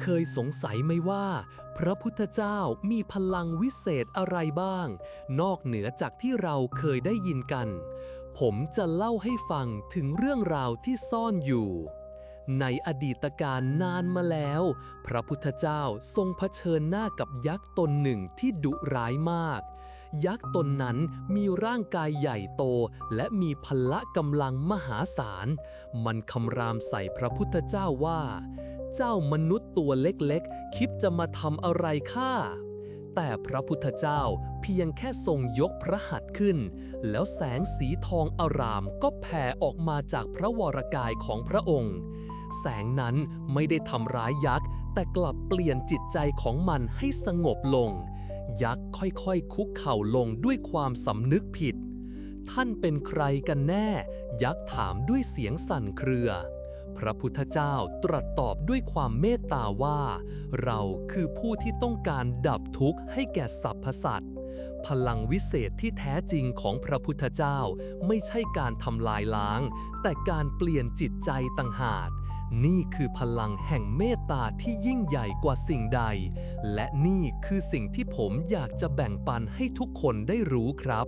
เคยสงสัยไหมว่า พระพุทธเจ้ามีพลังวิเศษอะไรบ้าง นอกเหนือจากที่เราเคยได้ยินกัน ผมจะเล่าให้ฟังถึงเรื่องราวที่ซ่อนอยู่ ในอดีตการนานมาแล้ว พระพุทธเจ้าทรงเผชิญหน้ากับยักษ์ตนหนึ่งที่ดุร้ายมาก ยักษ์ตนนั้นมีร่างกายใหญ่โตและมีพละกำลังมหาศาล มันคำรามใส่พระพุทธเจ้าว่า เจ้ามนุษย์ตัวเล็กๆ คิดจะมาทำอะไรข้าแต่พระพุทธเจ้าเพียงแค่ทรงยกพระหัตถ์ขึ้น แล้วแสงสีทองอารามก็แผ่ออกมาจากพระวรกายของพระองค์ แสงนั้นไม่ได้ทำร้ายยักษ์ แต่กลับเปลี่ยนจิตใจของมันให้สงบลง ยักษ์ค่อยๆ คุกเข่าลงด้วยความสำนึกผิด ท่านเป็นใครกันแน่ ยักษ์ถามด้วยเสียงสั่นเครือ พระพุทธเจ้าตรัสตอบด้วยความเมตตาว่า เราคือผู้ที่ต้องการดับทุกข์ให้แก่สรรพสัตว์พลังวิเศษที่แท้จริงของพระพุทธเจ้าไม่ใช่การทำลายล้าง แต่การเปลี่ยนจิตใจต่างหาก นี่คือพลังแห่งเมตตาที่ยิ่งใหญ่กว่าสิ่งใด และนี่คือสิ่งที่ผมอยากจะแบ่งปันให้ทุกคนได้รู้ครับ